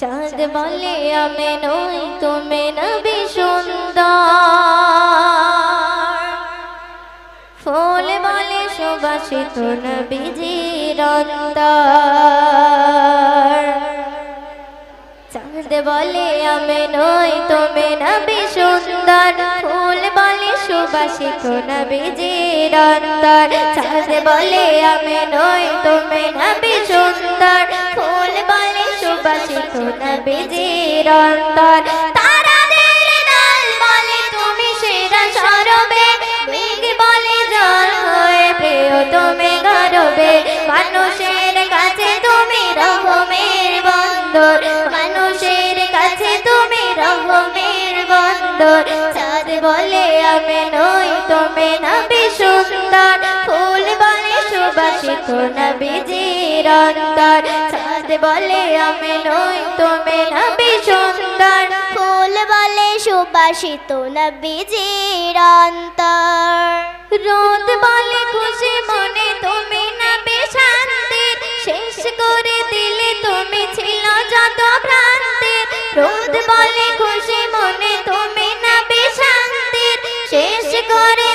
চাঁদ বলে আমি নই তুমি নবী সুন্দর। ফুল বলে সুবাসিত নবীজির অন্তর। চাঁদ বলে আমি নই তুমি নবী সুন্দর। ফুল বলে সুবাসিত নবীজির অন্তর। চাঁদ বলে আমি নই তুমি নবী সুন্দর। ফুল সুবাসিত নবীজির অন্তর তারাদের দল বলে তুমি সেরা সরবে মেঘ বলে জল হয়ে প্রিয় তুমি গরবে মানুষের কাছে তুমি রহমের বন্দর মানুষের কাছে তুমি রহমের বন্দর চাঁদ বলে আমি নই তুমি নবী সুন্দর ফুল বলে সুবাসিত নবীজির অন্তর চাঁদ বলে আমি নই, তুমি নবী সুন্দর। ফুল বলে সুবাসিত নবীজির অন্তর। রোদ বলে খুশি মনে তুমি নবী শান্তি। শেষ করে দিলে তুমি ছিল যত ভ্রান্তি। রোদ বলে খুশি মনে তুমি নবী শান্তি। শেষ করে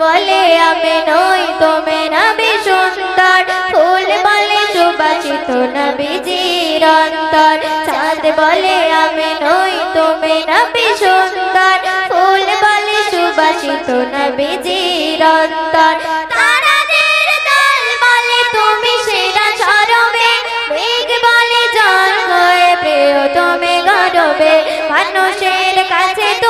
বলে আমি নই তুমি নবী সুন্দর। ফুল বলে সুবাসিত নবীজির অন্তর চাঁদ বলে আমি নই তুমি নবী সুন্দর। ফুল বলে সুবাসিত নবীজির অন্তর তারাদের দল মানুষের কাছে তুমি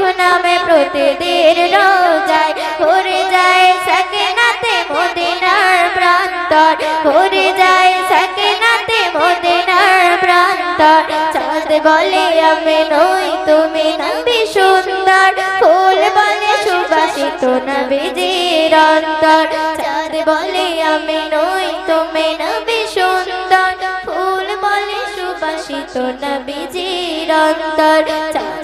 নামে প্রতিদিন রোজায়। ঘুরে যায় সাকিনাতে মদিনার প্রান্তর। ঘুরে যায় সাকিনাতে মদিনার প্রান্তর। চাঁদ বলে, আমি নই তুমি নবী সুন্দর। ফুল বলে, সুবাসিত নবীজির অন্তর চাঁদ বলে, আমি নই তুমি নবী সুন্দর। ফুল বলে, সুবাসিত নবীজির অন্তর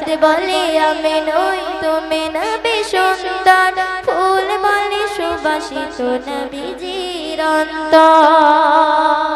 চাঁদ বলে আমি নই তুমি নবী সুন্দর। ফুল বলে সুবাসিত নবীজির অন্তর।